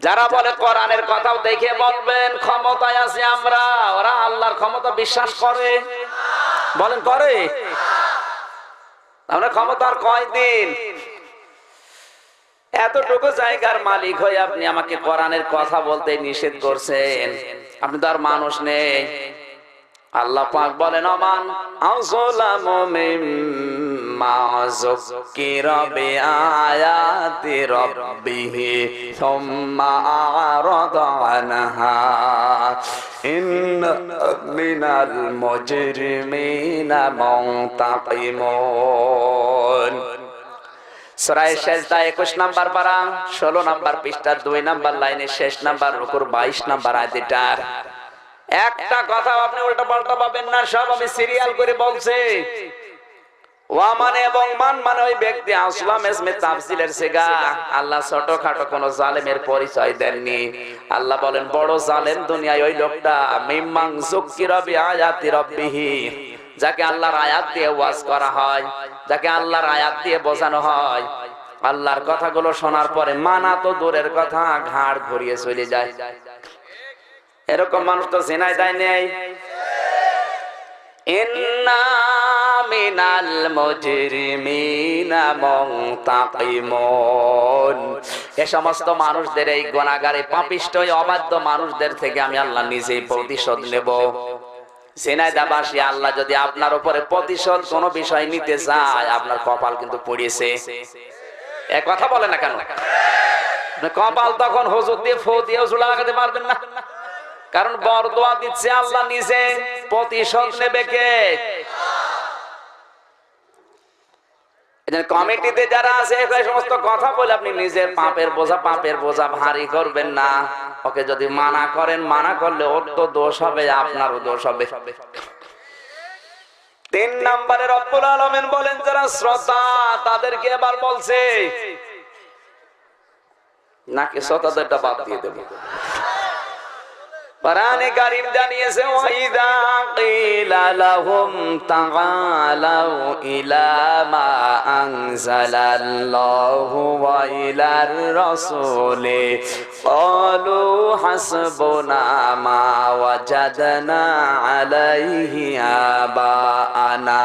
যারা বলে কোরআনের কথাও দেখে বলবেন, ক্ষমতায় আছি আমরা, ওরা আল্লাহর ক্ষমতা বিশ্বাস করে। বলেন, করে? আমরা ক্ষমতার কয়দিন? এতটুকু জায়গার মালিক হয়ে আপনি আমাকে কোরআনের কথা বলতে নিষেধ করছেন। আপনি তো আর মানুষ নেই। আল্লাহ পাক বলেন, অমান আযলামু মিম্মা যুক্কিরা বিআয়াতি রাব্বিহি সুম্মা আরাদা আনহা ইন্না মিনাল মুজরিমিনা মুনতাকিমুন। সরাই শেষদা একুশ নাম্বার পারা, ষোলো নাম্বার পৃষ্ঠার দুই নাম্বার লাইনের শেষ নাম্বার, রুকুর বাইশ নাম্বার আদিটা একটা কথা আপনি উল্টা পাল্টা পাবেন না, সব আমি সিরিয়াল করে বলছি। মানে মান যাকে আল্লাহর আয়াত দিয়ে ওয়াজ করা হয়, যাকে আল্লাহর আয়াত দিয়ে বোঝানো হয়। আল্লাহর কথাগুলো শোনার পরে মানা তো দূরের কথা, ঘাড় ঘুরিয়ে চলে যায়। এরকম মানুষ তো জেনায় দেয় নেই। ইন্না মিনাল মুজরিমিনা মুনতাকিমুন। এ সমস্ত মানুষদের এই গুনাহগারে পাপিষ্ট, এই অবাধ্য মানুষদের থেকে আমি আল্লাহ নিজেই প্রতিশোধ নেব। আল্লাহ যদি আপনার উপরে প্রতিশোধ বিষয় নিতে আপনার কপাল কিন্তু পড়িয়েছে। এক কথা বলে না কেন? কপাল তখন হজুর দিয়ে ফো দিয়ে ঝুলা লাগাতে পারবেন না। কারণ বরদোয়া দিচ্ছে আল্লাহ নিজে। প্রতিশোধ নেবে কে? কমিটিতে যারা আছে এই সমস্ত কথা বলে আপনি নিজের পাপের বোঝা পাপের বোঝা ভারী করবেন না। ওকে যদি মানা করেন, মানা করলে ওর তো দোষ হবে, আপনারও দোষ হবে। তিন নম্বরে রব্বুল আলমেন বলেন, যারা শ্রোতা, তাদেরকে এবার বলছে, নাকি শ্রোতাদেরটা বাদ দিয়ে দেবো? কোরআনে কারীম জানিয়েছে ওয়াইদা কিলা লাহুম তাআলাউ ইলা মা আনজালাল্লাহু ওয়া ইলার রাসূলি ক্বালু হাসবুনা মা ওয়াজাদনা আলাইহি আবাআনা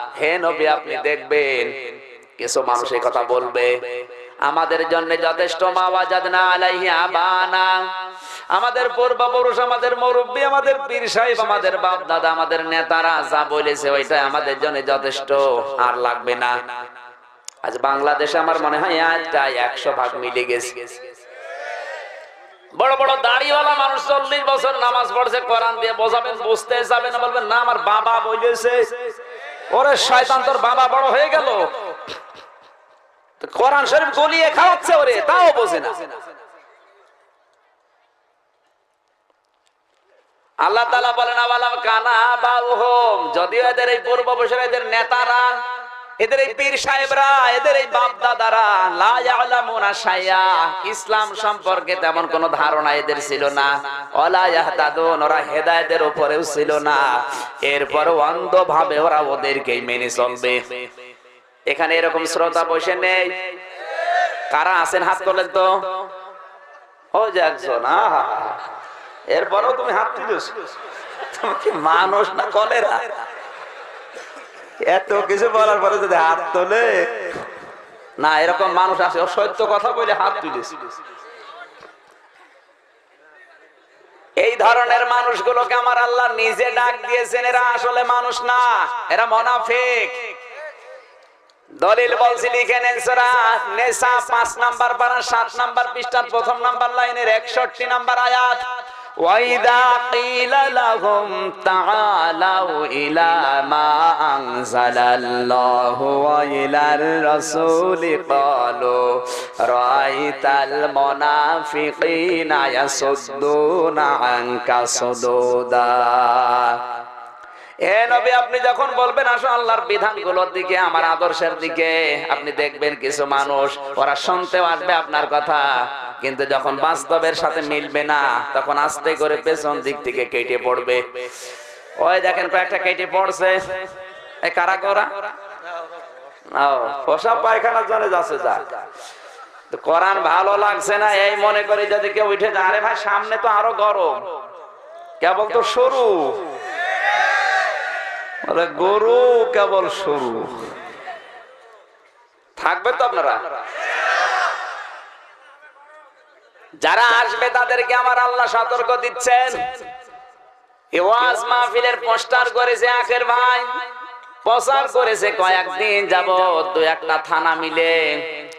হে নবী, আপনি দেখবেন কিছু মানুষ এই কথা বলবে, আমাদের জন্য যথেষ্ট মাওয়াজাদ না আলাইহি আবানা। আমাদের পূর্বপুরুষ, আমাদের মুরব্বী, আমাদের পীর সাহেব, আমাদের বাপ দাদা আমাদের নেতারা যা বলেছে ওইটা আমাদের জন্য যথেষ্ট, আর লাগবে না। আজ বাংলাদেশে আমার মনে হয় আজটা একশো ভাগ মিলে গেছে। বড় বড় দাড়িওয়ালা মানুষ চল্লিশ বছর নামাজ পড়ছে, কোরআন দিয়ে বোঝাবেন, বুঝতে যাবেন, বলবেন, না, আমার বাবা বলেছে ওরে শয়তান তোর বাবা বড় হয়ে গেল। কোরআন শরীফ গলিয়ে খাওয়াচ্ছে ওরে, তাও বোঝে না। আল্লাহ তালা বলেন আবালাম কানা বাউহম যদিও এদের এই পূর্ব বছর এদের নেতারা এদের এই পীর সাহেবরা, এদের এই বাপ দাদারা ইসলাম সম্পর্কে তেমন ধারণা এদের ছিল না। ওরা উপরেও ছিল না। এরপর ওরা মেনে চলবে। এখানে এরকম শ্রোতা বসে নেই। কারা আছেন হাত তোলেন তো? ও যে একজন, আহা। এরপরও তুমি হাত কি মানুষ না কলেরা? এত কিছু বলার পরে যদি হাত তোলে। না এরকম মানুষ আছে ও সত্য কথা বলে হাত তুলিস এই ধরনের মানুষগুলোকে আমার আল্লাহ নিজে ডাক দিয়েছেন এরা আসলে মানুষ না এরা মনাফিক। দলিল বলছি লিখে নেন সূরা নেসা 5 নাম্বার পারা 7 নাম্বার পৃষ্ঠার প্রথম নাম্বার লাইনের 61 নাম্বার আয়াত। وإذا قيل لهم تعالوا إلى ما أنزل الله وإلى الرسول قالوا رأيت المنافقين يصدون عنك صدودا এ নবী আপনি যখন বলবেন আসো আল্লাহর বিধানগুলোর দিকে আমার আদর্শের দিকে আপনি দেখবেন কিছু মানুষ ওরা শুনতেও আসবে আপনার কথা কিন্তু যখন বাস্তবের সাথে মিলবে না, তখন আস্তে করে পেছন দিক থেকে কেটে পড়বে। ওই দেখেন কয়েকটা কেটে পড়ছে। কারা করা? এই মনে করে যদি কেউ ভাই, সামনে তো আরও গরম। কেবল তো সরু। গরু কেবল সরু। থাকবে তো আপনারা? যারা আসবে তাদেরকে আমার আল্লাহ সতর্ক দিচ্ছেন। ওয়াজ মাহফিলের পোস্টার করেছে আখের ভাই। প্রচার করেছে কয়েকদিন যাব দু একটা থানা মিলে।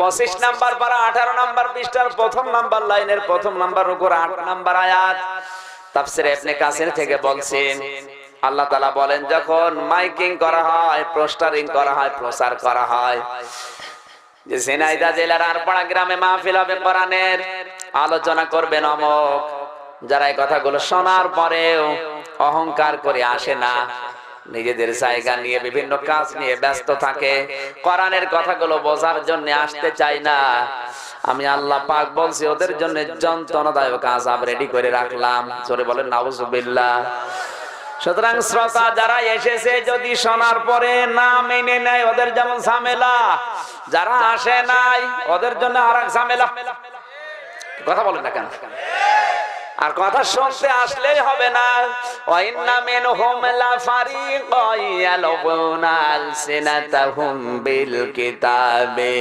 পঁচিশ নাম্বার পারা, আঠারো নাম্বার পৃষ্ঠার প্রথম নাম্বার লাইনের প্রথম নাম্বার উপর আট নাম্বার আয়াত। তাফসির ইবনে কাসির থেকে বলছেন, আল্লাহ তাআলা বলেন, যখন মাইকিং করা হয়, পোস্টারিং করা হয়, প্রচার করা হয়, যে সিনাইদা জেলার আরপাড়া গ্রামে মাহফিল হবে আলোচনা করবেন অমক। যারা এই কথাগুলো শোনার পরেও অহংকার করে আসে না। নিজেদের জায়গা নিয়ে, বিভিন্ন কাজ নিয়ে ব্যস্ত থাকে। কোরআনের কথাগুলো বোঝার জন্য আসতে চাই না। আমি আল্লাহ পাক বলছি, ওদের জন্য যন্ত্রণাদায়ক আজাব রেডি করে রাখলাম। জোরে বলেন, নাউজুবিল্লাহ। সুতরাং শ্রোতা যারা এসেছে, যদি শোনার পরে না মেনে নেয়, ওদের যেমন ঝামেলা, যারা আসে নাই, ওদের জন্য আর এক ঝামেলা। কথা বলেন না কেন? আর কথা শুনতে আসলেই হবে না। ওয়াইন্না মিনহুম লাফারিকান ইয়ালবুনা আলসিনাতাহুম বিল কিতাবি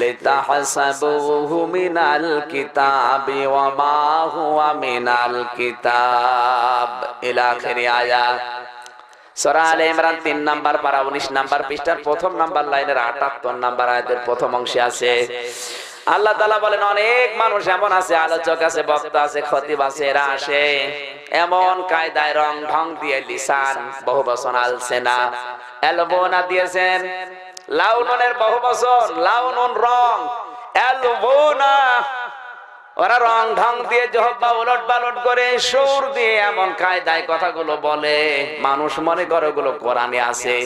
লিতাহসাবুহু মিনাল কিতাবি ওয়া মা হুয়া মিনাল কিতাব। ইলা আখিরি আয়াত সূরা আলে ইমরান 3 নাম্বার পারা 19 নাম্বার পৃষ্ঠার প্রথম নাম্বার লাইনের 78 নাম্বার আয়াতের প্রথম অংশে আছে। আল্লাহ তালা বলেন, অনেক মানুষ এমন আছে, আলোচক আছে, বক্তা আছে, খতিব আছে, এরা আসে, এমন কায়দায় রং ঢং দিয়ে লিসান, বহু বচন আলসেনা এলবোনা দিয়েছেন লাউনের বহু বচন লাউন রং, এলবোনা ওরা রং ঢং দিয়ে জহব্বা উলট পালট করে সুর দিয়ে এমন কায়দায় কথাগুলো বলে। মানুষ মনে করে ওগুলো কোরআনে আছে।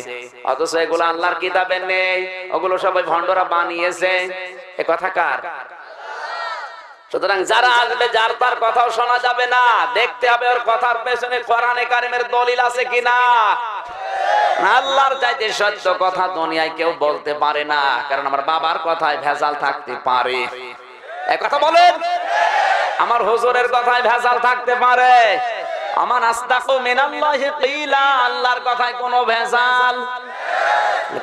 অথচ এগুলো আল্লাহর কিতাবে নেই। ওগুলো সবাই ভণ্ডরা বানিয়েছে। এ কথা কার? সুতরাং যারা আসবে, যার তার কথাও শোনা যাবে না। দেখতে হবে ওর কথার পেছনে কোরআনে কারিমের দলিল আছে কিনা। আল্লাহর চাইতে সত্য কথা দুনিয়ায় কেউ বলতে পারে না। কারণ আমার বাবার কথায় ভেজাল থাকতে পারে। কথা বলেন। আমার হুজুরের কথায় ভেজাল থাকতে পারে। আমার আস্তাকু মিনাল্লাহি কিলা, আল্লাহর কথায় কোনো ভেজাল।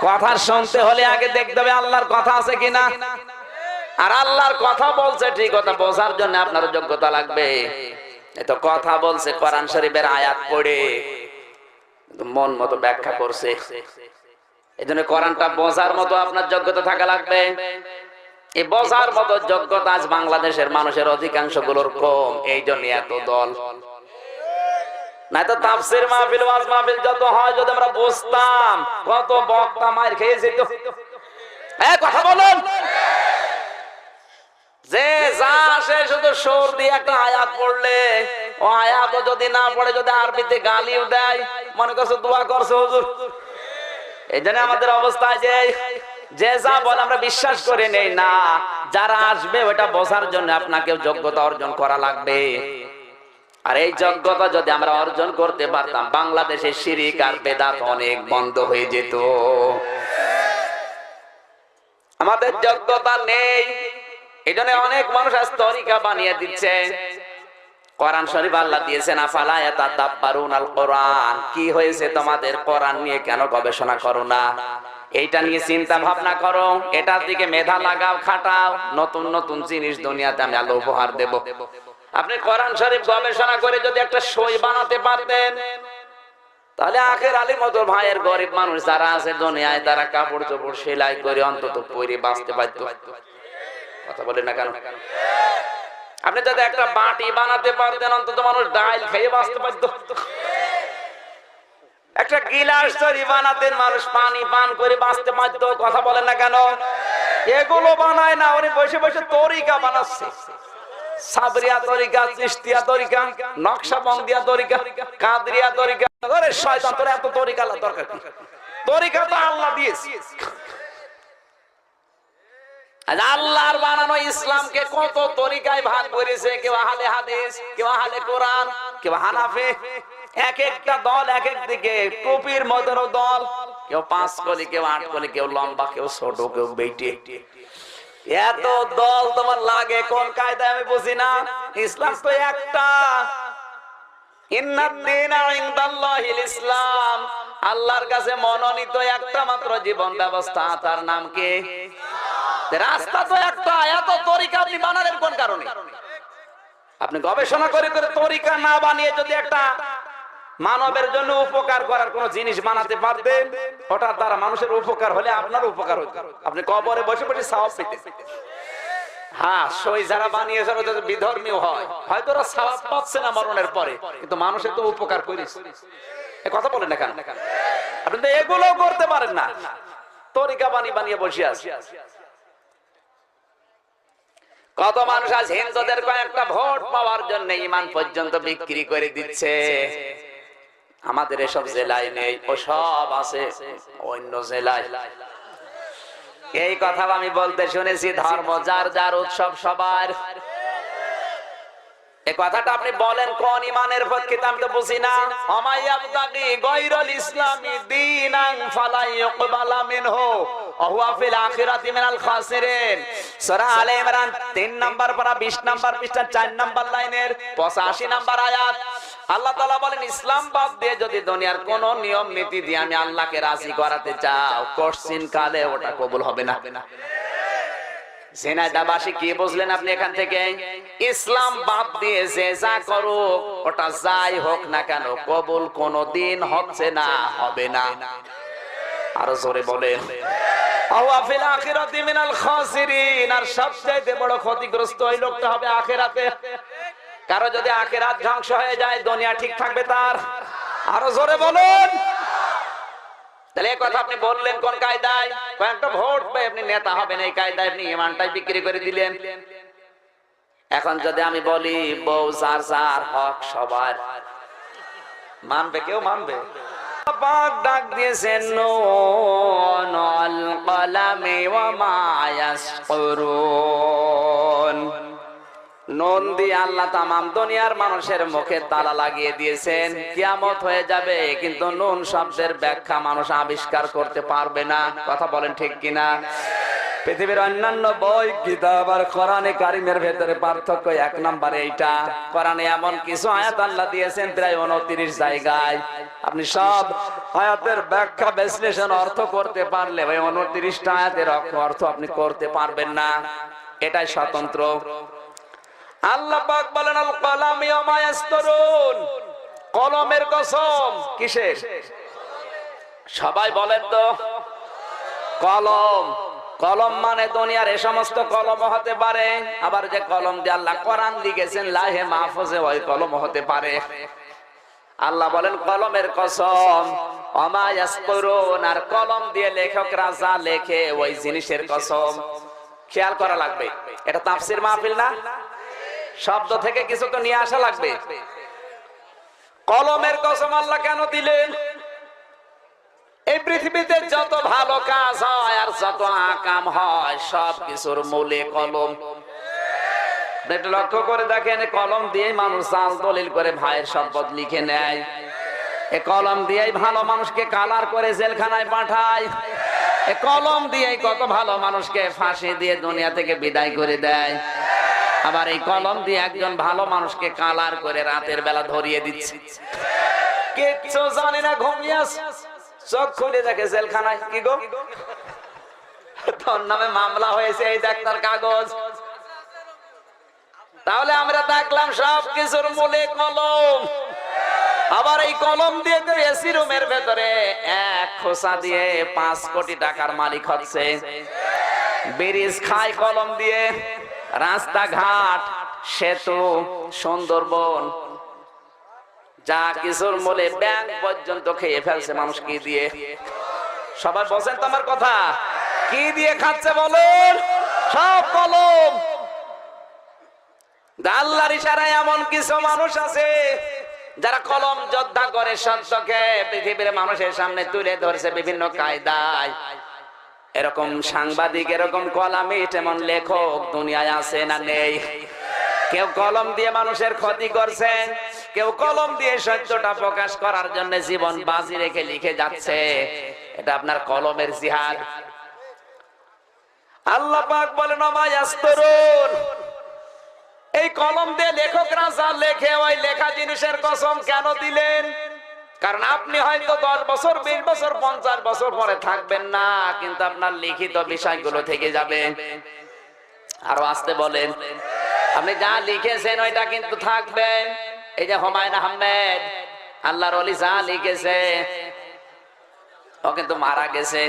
কথা শুনতে হলে আগে দেখতে হবে আল্লাহর কথা আছে কিনা। আর আল্লাহর কথা বলছে ঠিক কথা, বোঝার জন্য আপনার যোগ্যতা লাগবে। এই তো কথা বলছে, কোরআন শরীফের আয়াত পড়ে। মন মতো ব্যাখ্যা করছে। এই জন্য কোরআনটা বোঝার মতো আপনার যোগ্যতা থাকা লাগবে। এই বোঝার মতো যোগ্যতা আজ বাংলাদেশের মানুষের অধিকাংশগুলোর কম। এই জন্য এত দল। যদি একটা পড়লে, ও আয়াত যদি না পড়ে, যদি আরবিতে গালিও দেয়, মনে করছ দোয়া করছ এই জন্য আমাদের অবস্থা যে যে যা বলে আমরা বিশ্বাস করে নেই, না। যারা আসবে, ওটা বোঝার জন্য আপনাকে যোগ্যতা অর্জন করা লাগবে। আর এই যোগ্যতা যদি আমরা অর্জন করতে পারতাম বাংলাদেশের শিরিক আর বেদাত অনেক বন্ধ হয়ে যেত। আমাদের যোগ্যতা নেই। এই জন্য অনেক মানুষ আজ তরিকা বানিয়ে দিচ্ছে। কোরআন শরীফ আল্লাহ দিয়েছেন, আফালা ইয়াতাদাব্বারুন আল কোরআন। কি হয়েছে তোমাদের? কোরআন নিয়ে কেন গবেষণা করো না? এইটা নিয়ে চিন্তা ভাবনা করো। এটার দিকে মেধা লাগাও, খাটাও। নতুন নতুন জিনিস দুনিয়াতে আমি আলো উপহার দেব। আপনি কোরআন শরীফ গবেষণা করে যদি একটা সই বানাতে পারতেন, তাহলে আখের আলী মতো ভাইয়ের গরিব মানুষ যারা আছে দুনিয়ায়, তারা কাপড় চোপড় সেলাই করে অন্তত পরে বাঁচতে পারত। কথা বলে না কেন? আপনি যদি একটা বাটি বানাতে পারতেন, অন্তত মানুষ ডাইল খেয়ে বাঁচতে পারত। একটা গিলাস তৈরি বানাতেন মানুষ পানি পান করে বাঁচতে পারত কথা বলেন না কেন? এগুলো বানায় না উনি বসে বসে তরিকা বানাচ্ছে। আল্লাহর বানানো ইসলামকে কত তরিকায় ভাগ করেছে, কেউ আহলে হাদিস, কেউ আহলে কোরআন, কেউ হানাফে। এক একটা দল এক এক দিকে, টুপির মতেরও দল। কেউ পাঁচ কলি, কেউ আট কলি, কেউ লম্বা, কেউ ছোট, কেউ বেটে। এত দল তোমার লাগে কোন কায়দায় আমি বুঝি না। ইসলাম তো একটা। ইসলাম। আল্লাহর কাছে মনোনীত একটা মাত্র জীবন ব্যবস্থা। তার নাম কি? রাস্তা তো একটা। এত তরিকা আপনি বানালেন কোন কারণে? আপনি গবেষণা করে করে তরিকা না বানিয়ে যদি একটা মানবের জন্য উপকার করার কোন জিনিস বানাতে পারতেন ওটার দ্বারা মানুষের উপকার হলে আপনার উপকার হতো আপনি কবরে বসে বসে সাহস পেতে হ্যাঁ কত মানুষ আজ হিন্দুদের কয়েকটা ভোট পাওয়ার জন্য ইমান পর্যন্ত বিক্রি করে দিচ্ছে। আমাদের এসব জেলায় নেই, ও সব আছে, অন্য জেলায়। এই কথা আমি বলতে শুনেছি, ধর্ম যার যার উৎসব সবার। এই কথাটা আপনি বলেন কোন ইমানের আমি তো বুঝি না। আখিরাতি মিনাল আলে ইমরান 3 নাম্বার পারা 20 নাম্বার পৃষ্ঠা 4 নাম্বার লাইনের 85 নাম্বার আয়াত। আল্লাহ তাআলা বলেন, ইসলাম বাদ দিয়ে যদি দুনিয়ার কোন নিয়ম, নীতি দিয়ে আমি আল্লাহকে রাজি করাতে চাও কোশ্চিন কালে ওটা কবুল হবে না। কি বুঝলেন আপনি এখান থেকে? ইসলাম দিয়ে যে যা করুক, ওটা যাই হোক না কেন, কবুল কোনদিন হচ্ছে না, হবে না। আরও জোরে বলেন আর সবচেয়ে বড় ক্ষতিগ্রস্ত ওই লোকটা হবে আখিরাতে। কারও যদি আখিরাত ধ্বংস হয়ে যায়, দুনিয়া ঠিক থাকবে তার। আরও জোরে বলুন। এখন যদি আমি বলি, বউ যার যার হক সবার। মানবে, কেউ মানবে? ডাক দিয়েছেন নুন কলামে ওয়া মা ইয়াসকুরুন। নুন দিয়ে আল্লাহ তামাম দুনিয়ার মানুষের মুখে তালা লাগিয়ে দিয়েছেন। কিয়ামত হয়ে যাবে, কিন্তু নুন শব্দের ব্যাখ্যা মানুষ আবিষ্কার করতে পারবে না। কথা বলেন ঠিক কিনা? পৃথিবীর অন্যান্য বই, কিতাব আর কোরআনে কারিমের ভেতরে পার্থক্য এক নম্বরে এইটা। কোরআনে এমন কিছু আয়াত আল্লাহ দিয়েছেন প্রায় উনত্রিশ জায়গায়। আপনি সব আয়াতের ব্যাখ্যা বিশ্লেষণ অর্থ করতে পারলে ওই উনত্রিশটা আয়াতের অর্থ আপনি করতে পারবেন না। এটাই স্বতন্ত্র। আল্লাহ পাক বলেন, আল কলাম কলমের কসম, কিসের? সবাই বলেন তো। কলম। কলম মানে দুনিয়ার এ সমস্ত কলম হতে পারে, আবার যে কলম দিয়ে আল্লাহ কোরআন লিখেছেন, লাহে মাহফুজে ওই কলম হতে পারে। আল্লাহ বলেন, কলমের কসম অমায়াসকুরুন আর কলম দিয়ে লেখকরা যা লেখে, ওই জিনিসের কসম। খেয়াল করা লাগবে। এটা তাফসির মাহফিল না? শব্দ থেকে কিছু তো নিয়ে আসা লাগবে। কলমের কসম আল্লাহ কেন দিলেন? এই পৃথিবীতে যত ভালো কাজ হয় আর যত আকাম হয়, সব কিছুর মূলে কলম। লক্ষ্য করে দেখেন কলম দিয়ে মানুষ চাল দলিল করে ভাইয়ের সম্পদ লিখে নেয়। এ কলম দিয়েই ভালো মানুষকে কালার করে জেলখানায় পাঠায়। এ কলম দিয়েই কত ভালো মানুষকে ফাঁসি দিয়ে দুনিয়া থেকে বিদায় করে দেয়। আবার এই কলম দিয়ে একজন ভালো মানুষকে কালার করে রাতের বেলা ধরিয়ে দিচ্ছে। কিচ্ছু জানি না, ঘুমিয়ে আছে। চোখ খুলে দেখে জেলখানায়। কি গো? তোর নামে মামলা হয়েছে, এই কাগজ। তাহলে আমরা দেখলাম সব কিছুর মূলে কলম। আবার এই কলম দিয়ে এসি রুমের ভেতরে এক খোসা দিয়ে পাঁচ কোটি টাকার মালিক হচ্ছে। ব্রিজ খায় কলম দিয়ে। রাস্তাঘাট, সেতু, সুন্দরবন, যা কিছুর মূলে ব্যাংক পর্যন্ত খেয়ে ফেলছে মানুষ কি দিয়ে? সবাই বলছেন তো আমার কথা। কি দিয়ে খাচ্ছে বলুন? সব কলম। আল্লাহর ইশারায় এমন কিছু মানুষ আছে, যারা কলম যোদ্ধা করে সত্যকে পৃথিবীর মানুষের সামনে তুলে ধরছে বিভিন্ন কায়দায়। এরকম সাংবাদিক, এরকম কলামিট এমন লেখক দুনিয়ায় আছে না নেই। কেউ কলম দিয়ে মানুষের ক্ষতি করছে, কেউ কলম দিয়ে সত্যটা প্রকাশ করার জন্য জীবন বাজি রেখে লিখে যাচ্ছে। এটা আপনার কলমের জিহাদ। আল্লাহ পাক বলেন, অমায়াস্তরুন। এই কলম দিয়ে লেখকরা যা লেখে, ওই লেখা জিনিসের কসম কেন দিলেন? কারণ আপনি হয়তো দশ বছর, বিশ বছর, পঞ্চাশ বছর পরে থাকবেন না, কিন্তু আপনার লিখিত বিষয়গুলো থেকে যাবে। আরও আসতে বলেন। আপনি যা লিখেছেন, ওইটা কিন্তু থাকবে। এই যে হুমায়ুন আহমেদ, আল্লাহর অলি যা লিখেছে, ও কিন্তু মারা গেছে।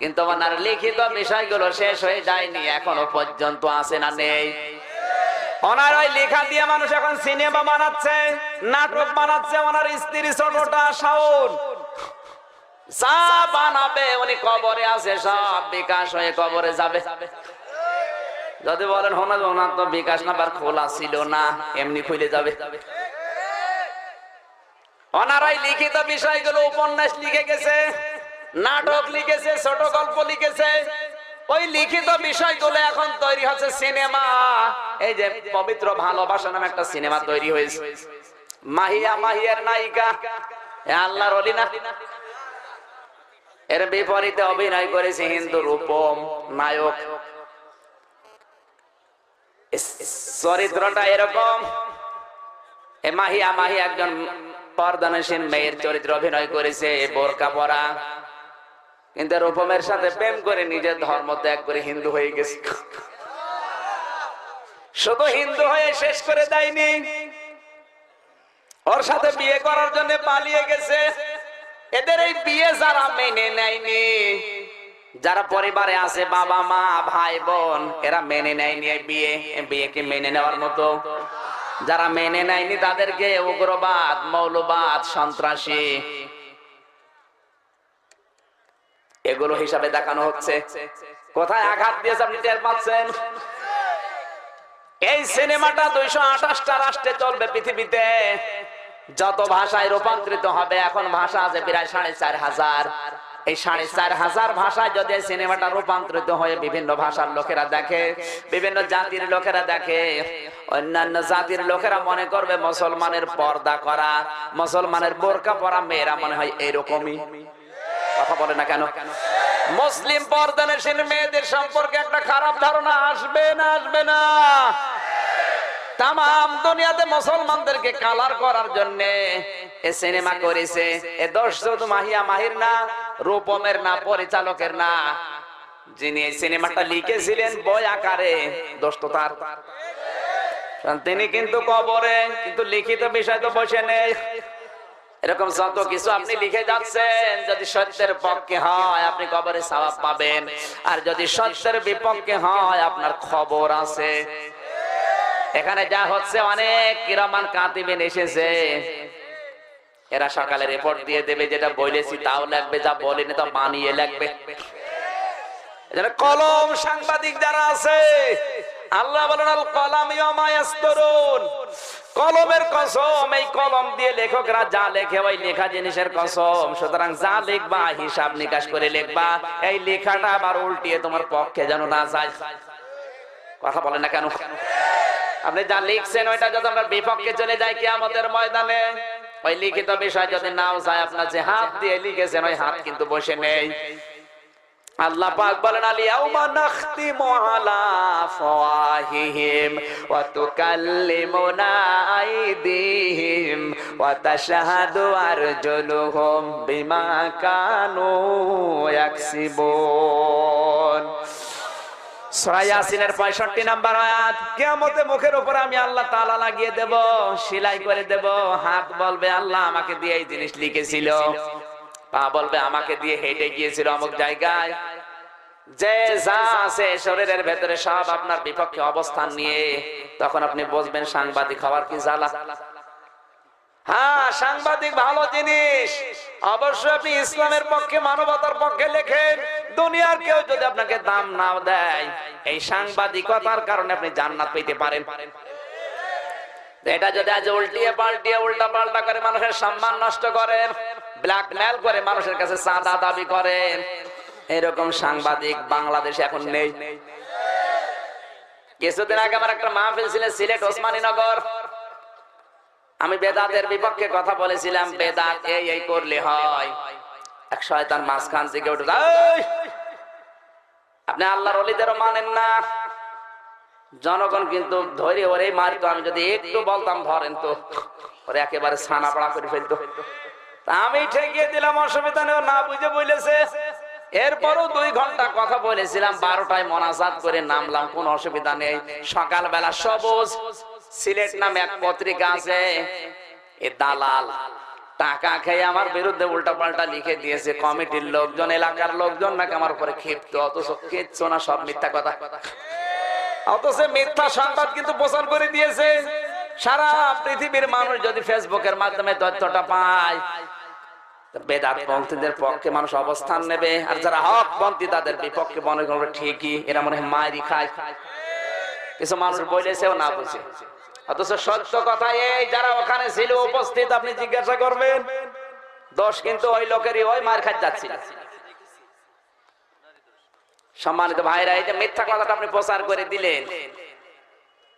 কিন্তু ওনার লিখিত বিষয়গুলো শেষ হয়ে যায়নি, এখনও পর্যন্ত আছে না নেই। ওনার ওই লেখা দিয়ে মানুষ এখন সিনেমা বানাচ্ছে, নাটক বানাচ্ছে, ওনার স্ত্রী ছোটটা বানাবে, উনি কবরে আছে, সব বিকাশ হয়ে কবরে যাবে। যদি বলেন হোনা ওনার তো বিকাশ নাম্বার খোলা ছিল না, এমনি খুলে যাবে। ওনারাই লিখিত বিষয়গুলো উপন্যাস লিখে গেছে, নাটক লিখেছে, ছোট গল্প লিখেছে। ওই লিখিত বিষয়গুলো এখন তৈরি হচ্ছে সিনেমা। এই যে পবিত্র ভালোবাসা নামে একটা সিনেমা তৈরি হয়েছে। মাহিয়া মাহিয়ার নায়িকা। আল্লাহর অলি না? এর বিপরীতে অভিনয় করেছে হিন্দু রূপম নায়ক। চরিত্রটা এরকম। মাহিয়া মাহি একজন পর্দানসীন মেয়ের চরিত্র অভিনয় করেছে বোরকা পরা। কিন্তু রূপমের সাথে প্রেম করে নিজের ধর্ম ত্যাগ করে হিন্দু হয়ে গেছে। শুধু হিন্দু হয়ে শেষ করে দেয়নি। ওর সাথে বিয়ে করার জন্য পালিয়ে গেছে। এদের এই বিয়ে যারা মেনে নেয়নি, যারা পরিবারে আছে বাবা, মা, ভাই, বোন, এরা মেনে নেয়নি বিয়ে। বিয়েকে মেনে নেওয়ার মতো? যারা মেনে নেয়নি তাদেরকে উগ্রবাদ, মৌলবাদ, সন্ত্রাসী এগুলো হিসাবে দেখানো হচ্ছে। কোথায় আঘাত দিয়েছে আপনি টের পাচ্ছেন? এই সিনেমাটা দুইশো আঠাশটা রাষ্ট্রে চলবে পৃথিবীতে। যত ভাষায় রূপান্তরিত হবে, এখন ভাষা আছে প্রায় সাড়ে চার হাজার। এই সাড়ে চার হাজার ভাষায় যদি সিনেমাটা রূপান্তরিত হয়ে বিভিন্ন ভাষার লোকেরা দেখে, বিভিন্ন জাতির লোকেরা দেখে, অন্যান্য জাতির লোকেরা মনে করবে মুসলমানের পর্দা করা, মুসলমানের বোরকা পরা মেয়েরা মনে হয় এইরকমই কথা বলে না কেন? মুসলিম পর্দানসীন মেয়েদের সম্পর্কে একটা খারাপ ধারণা আসবে না আসবে না। তাম দুনিয়াতে মুসলমানদেরকে কালার করার জন্য এ সিনেমা করেছে। এ দোষ শুধু মাহিয়া মাহির না, রূপমের না, পরিচালকের না। যিনি এই সিনেমাটা লিখেছিলেন বই আকারে তিনি কিন্তু কবরে, কিন্তু লিখিত বিষয় তো বসে নেই। এরকম যত কিছু আপনি লিখে যাচ্ছেন, যদি সত্যের পক্ষে হয়, আপনি কবরে সওয়াব পাবেন। আর যদি সত্যের বিপক্ষে হয়, আপনার খবর আছে। এখানে যা হচ্ছে অনেক কিরামান কাতিবেন এসেছে। এরা সকালে রিপোর্ট দিয়ে দেবে যেটা বলেছি, তাও লাগবে, যা বলেনি তা বানিয়ে লাগবে। কলম সাংবাদিক যারা আছে, আল্লাহ বলেন, আল কলাম ইয়ামায়াস্তরুন কলমের কসম, এই কলম দিয়ে লেখকরা যা লেখে ওই লেখা জিনিসের কসম। সুতরাং যা লিখবা, হিসাব নিকাশ করে লিখবা। এই লেখাটা আবার উল্টিয়ে তোমার পক্ষে যেন না যায়। কথা বলেন না কেন? আপনি যা লিখছেন ওইটা যদি আপনার বিপক্ষে চলে যায় কিয়ামতের ময়দানে, ওই লিখিত বিষয় যদি নাও যায়, আপনার যে হাত দিয়ে লিখেছেন, ওই হাত কিন্তু বসে নেই। আল্লাহ পাক বলেন সূরা ইয়াসিনের 65 নাম্বার আয়াত, কিয়ামতে মুখের উপর আমি আল্লাহ তাআলা লাগিয়ে দেব, সেলাই করে দেব, হাত বলবে, আল্লাহ আমাকে দিয়ে এই জিনিস লিখেছিল। পা বলবে, আমাকে দিয়ে হেঁটে গিয়েছিল অমুক জায়গায়। যে যা আছে শরীরের ভেতরে সব আপনার বিপক্ষে অবস্থান নিয়ে, তখন আপনি বুঝবেন সাংবাদিক হওয়ার কি জ্বালা? হ্যাঁ সাংবাদিক ভালো জিনিস। অবশ্যই আপনি ইসলামের পক্ষে, মানবতার পক্ষে লেখেন, দুনিয়ার কেউ যদি আপনাকে দাম নাও দেয় এই সাংবাদিকতার কারণে আপনি জান্নাত পেতে পারেন। এটা যদি আজ উল্টিয়ে পাল্টিয়ে উল্টা পাল্টা করে মানুষের সম্মান নষ্ট করেন ব্ল্যাকমেল করে মানুষের কাছে চাঁদা দাবি করেন এরকম সাংবাদিক বাংলাদেশে এখন নেই। কিছুদিন আগে আমার একটা মাহফিল ছিল সিলেট ওসমানীনগর আমি বেদাতের বিপক্ষে কথা বলেছিলাম বেদাত এই এই করলে হয়। এক শয়তান মাঝখান থেকে উঠে যায়, "এই! আপনি আল্লাহর অলিদেরও মানেন না। জনগণ কিন্তু ধরে ওরে মারতো আমি যদি একটু বলতাম, ধরেন তো, ওরে একেবারে ছানা পড়া করে ফেলতো। আমি ঠেকিয়ে দিলাম, অসুবিধা নেই না বুঝে বলেছে। এরপরও দুই ঘণ্টা কথা বলেছিলাম, বারোটায় মনাজাত করে নামলাম, কোন অসুবিধা নেই। সকালবেলা সবুজ, সিলেট নামে এক পত্রিকা আছে, এ দালাল। টাকা খেয়ে আমার বিরুদ্ধে উল্টা পাল্টা লিখে দিয়েছে। কমিটির লোকজন, এলাকার লোকজন নাকি আমার উপরে ক্ষিপ্ত। অথচ কিচ্ছু না, সব মিথ্যা কথা। অথচ মিথ্যা সংবাদ কিন্তু প্রচার করে দিয়েছে। সারা পৃথিবীর মানুষ যদি ফেসবুকের মাধ্যমে তথ্যটা পায় বেদাত পন্থীদের পক্ষে মানুষ অবস্থান নেবে। আর যারা হক পন্থী, তাদের বিপক্ষে মনে করবে ঠিকই, এরা মনে হয় মায়েরই খায়। কিছু মানুষ বলেছেও না বুঝে। অথচ সত্য কথা এই, যারা ওখানে ছিল, উপস্থিত, আপনি জিজ্ঞাসা করবেন। কিন্তু ওই লোকেরই, ওই মার খাত যাচ্ছিল সম্মানিত ভাইরা, এই যে মিথ্যা কথাটা আপনি প্রচার করে দিলেন।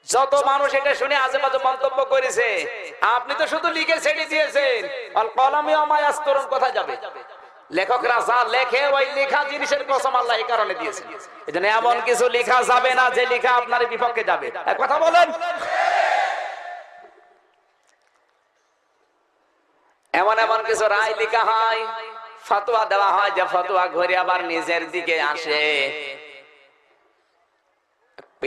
যত মানুষ এটা শুনে আজেবাজে মন্তব্য করেছে, আপনি তো শুধু লিখে ছেড়ে দিয়েছেন। কলমে অমায় আস্তরণ কোথায় যাবে? লেখকরা যা লেখে, ওই লেখা জিনিসের কসম আল্লাহ এই কারণে দিয়েছে। এমন কিছু লেখা যাবে না, যে লেখা আপনার বিপক্ষে যাবে। কথা বলেন। এমন এমন কিছু রায় লেখা হয়, ফতোয়া দেওয়া হয় যে ফতোয়া ঘুরে আবার নিজের দিকে আসে।